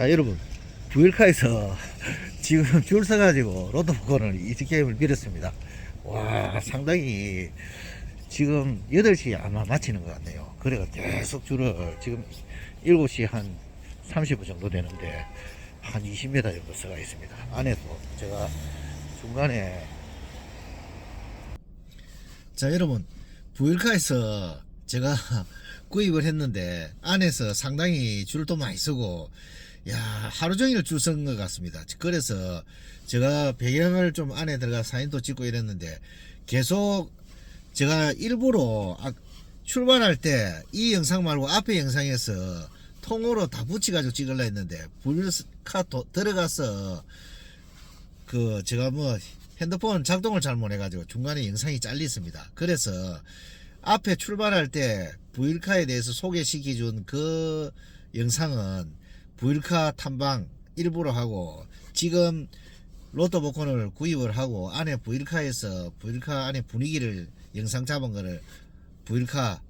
자, 여러분. 부일카에서 지금 줄 서가지고 로또 복권을 이 게임을 빌었습니다. 와, 상당히 지금 8시 아마 마치는 것 같네요. 그래가 계속 줄을 지금 7시 한 30분 정도 되는데 한 20m 정도 서가 있습니다. 안에도 제가 중간에 자 여러분 부일카에서 제가 구입을 했는데 안에서 상당히 줄도 많이 서고 야 하루 종일 줄 선 것 같습니다. 그래서 제가 배경을 좀 안에 들어가 사진도 찍고 이랬는데 계속 제가 일부러 아- 출발할 때 이 영상 말고 앞에 영상에서 통으로 다 붙여가지고 찍으려 했는데 불카 도- 들어가서 그 제가 뭐 핸드폰 작동을 잘 못 해가지고 중간에 영상이 잘렸습니다. 그래서 앞에 출발할 때 부일카에 대해서 소개시켜준 그 영상은 부일카 탐방 일부러 하고 지금 로또 복권을 구입을 하고 안에 부일카에서 부일카 안에 분위기를 영상 잡은 거를 부일카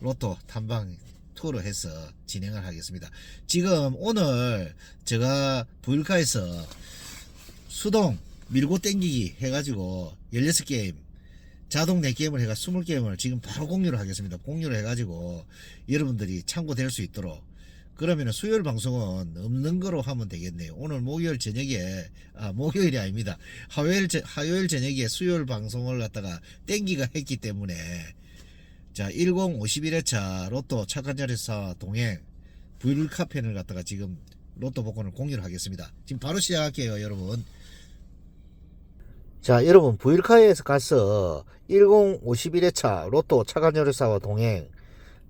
로또 탐방 투어로 해서 진행을 하겠습니다. 지금 오늘 제가 부일카에서 수동 밀고 땡기기 해가지고 16게임 자동 내 게임을 해가 20게임을 지금 바로 공유를 하겠습니다. 공유를 해가지고 여러분들이 참고될 수 있도록 그러면 수요일 방송은 없는 거로 하면 되겠네요. 오늘 목요일 저녁에 아 목요일이 아닙니다. 화요일 저- 화요일 저녁에 수요일 방송을 갖다가 땡기가 했기 때문에 자 1051회차 로또 착한 자리사 동행 브이룰 카펜을 갖다가 지금 로또 복권을 공유를 하겠습니다. 지금 바로 시작할게요, 여러분. 자, 여러분, 부일카에서 가서 1051회차 로또 차관여리사와 동행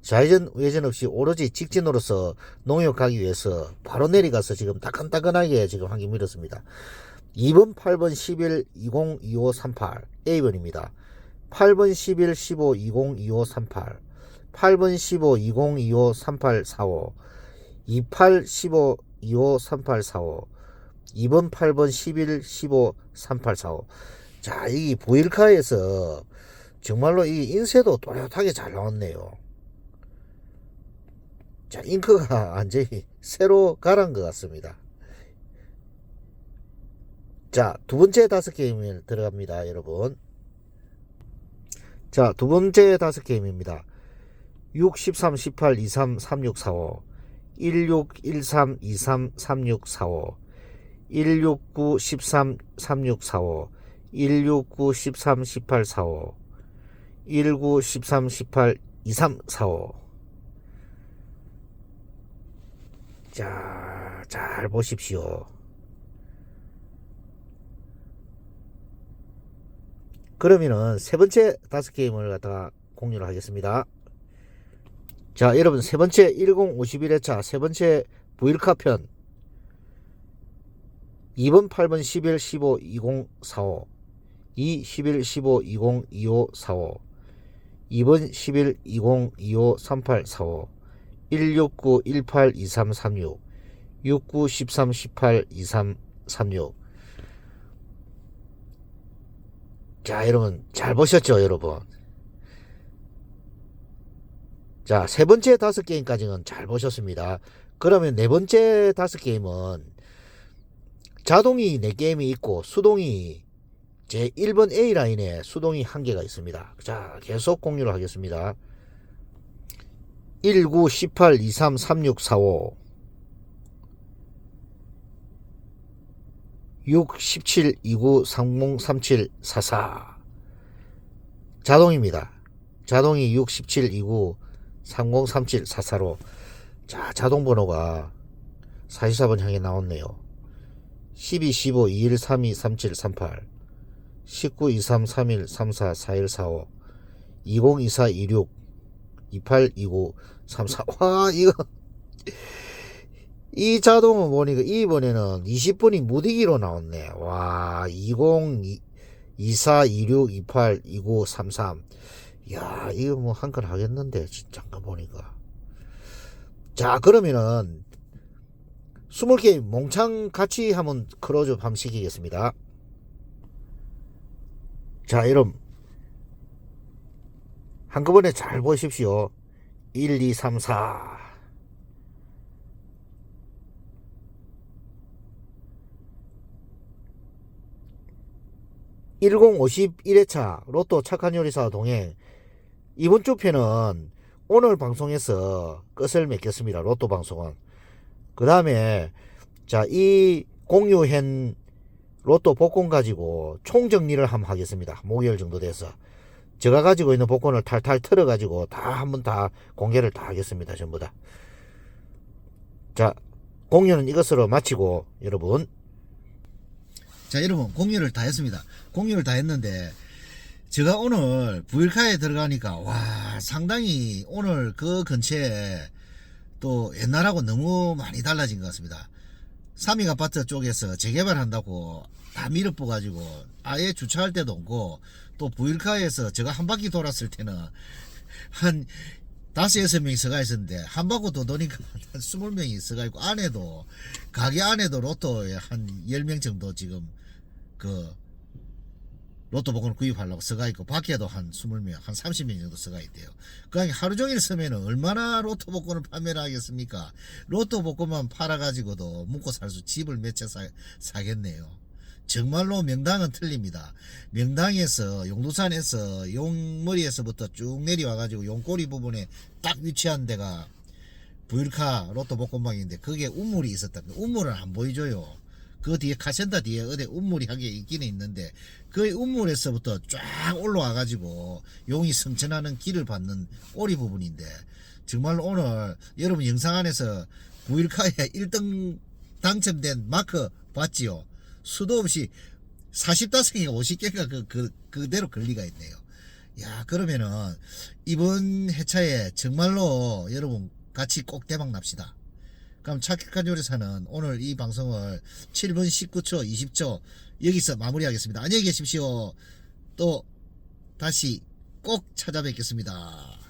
좌회전 우회전 없이 오로지 직진으로서 농협 가기 위해서 바로 내려가서 지금 따끈따끈하게 지금 한 개 밀었습니다. 2번, 8번, 11, 20, 25, 38 A번입니다. 8번, 11, 15, 20, 25, 38 8번, 15, 20, 25, 38, 45 28, 15, 25, 38, 45 2번, 8번, 11, 15, 38, 45. 자, 이 보일카에서 정말로 이 인쇄도 또렷하게 잘 나왔네요. 자, 잉크가 완전히 새로 갈은 것 같습니다. 자, 두 번째 다섯 게임을 들어갑니다, 여러분. 자, 두 번째 다섯 게임입니다. 6, 13, 18, 23, 36, 45. 16, 13, 23, 36, 45. 169 13 36 45 169 13 18 45 19 13 18 23 45 자, 잘 보십시오. 그러면은 세 번째 다섯 게임을 갖다가 공유를 하겠습니다. 자, 여러분 세 번째 1051회차 세 번째 부일카 편 2번, 8번, 11, 15, 20, 45 2, 11, 15, 20, 25, 45 2번, 11, 20, 25, 38, 45 169, 18, 23, 36 69, 13, 18, 23, 36 자, 여러분 잘 보셨죠, 여러분? 자, 세 번째 다섯 게임까지는 잘 보셨습니다. 그러면 네 번째 다섯 게임은 자동이 4게임이 있고 수동이 제 1번 A라인에 수동이 한 개가 있습니다. 자, 계속 공유를 하겠습니다. 19, 18, 23, 36, 45 6, 17, 29, 30, 37, 44 자동입니다. 자동이 6, 17, 29, 30, 37, 44로. 자, 자동 번호가 44번 향해 나왔네요. 12, 15, 21, 32, 37, 38 19, 23, 31, 34, 41, 45 20, 24, 26 28, 29, 34 와, 이거 이 자동은 보니까 이번에는 20분이 무디기로 나왔네. 와, 20, 24, 26, 28, 29, 33 야, 이거 뭐 한건 하겠는데, 진짜, 가 보니까. 자, 그러면은, 스몰 게임 몽창 같이 한번 크로즈 한번 시키겠습니다. 자, 여러분. 한꺼번에 잘 보십시오. 1, 2, 3, 4. 1051회차 로또 착한 요리사 동행 이번 주 편은 오늘 방송에서 끝을 맺겠습니다. 로또 방송은. 그 다음에 자, 이 공유한 로또 복권 가지고 총정리를 한번 하겠습니다. 목요일 정도 돼서. 제가 가지고 있는 복권을 탈탈 털어 가지고 다 한번 다 공개를 다 하겠습니다. 전부 다. 자, 공유는 이것으로 마치고 여러분. 자, 여러분 공유를 다 했습니다. 공유를 다 했는데 제가 오늘 부일카에 들어가니까 와 상당히 오늘 그 근처에 또 옛날하고 너무 많이 달라진 것 같습니다. 삼익 아파트 쪽에서 재개발한다고 다 밀어뿌가지고 아예 주차할 데도 없고 또 부일카에서 제가 한 바퀴 돌았을 때는 한 다섯 여섯 명이 서가 있었는데 한 바퀴 더 도니까 한 스물 명이 서가 있고 안에도 가게 안에도 로또에 한 열 명 정도 지금 그 로또 복권을 구입하려고 서가 있고 밖에도 한 20명, 한 30명 정도 서가 있대요. 그러니까 하루 종일 서면은 얼마나 로또 복권을 판매를 하겠습니까? 로또 복권만 팔아가지고도 먹고 살 수 집을 몇 채 사겠네요. 정말로 명당은 틀립니다. 명당에서 용두산에서 용머리에서부터 쭉 내려와가지고 용꼬리 부분에 딱 위치한 데가 부일카 로또 복권방인데 거기에 우물이 있었다. 우물은 안 보이줘요. 그 뒤에 카센터 뒤에 어디 우물이 한개 있기는 있는데 그 우물에서부터 쫙 올라와 가지고 용이 승천하는 길을 받는 꼬리 부분인데 정말 오늘 여러분 영상 안에서 부일카에 1등 당첨된 마크 봤지요? 수도 없이 45개가 50개가 그, 그, 그대로 걸리가 있네요. 야, 그러면은 이번 회차에 정말로 여러분 같이 꼭 대박 납시다. 그럼 착한 요리사는 오늘 이 방송을 7분 19초 20초 여기서 마무리하겠습니다. 안녕히 계십시오. 또 다시 꼭 찾아뵙겠습니다.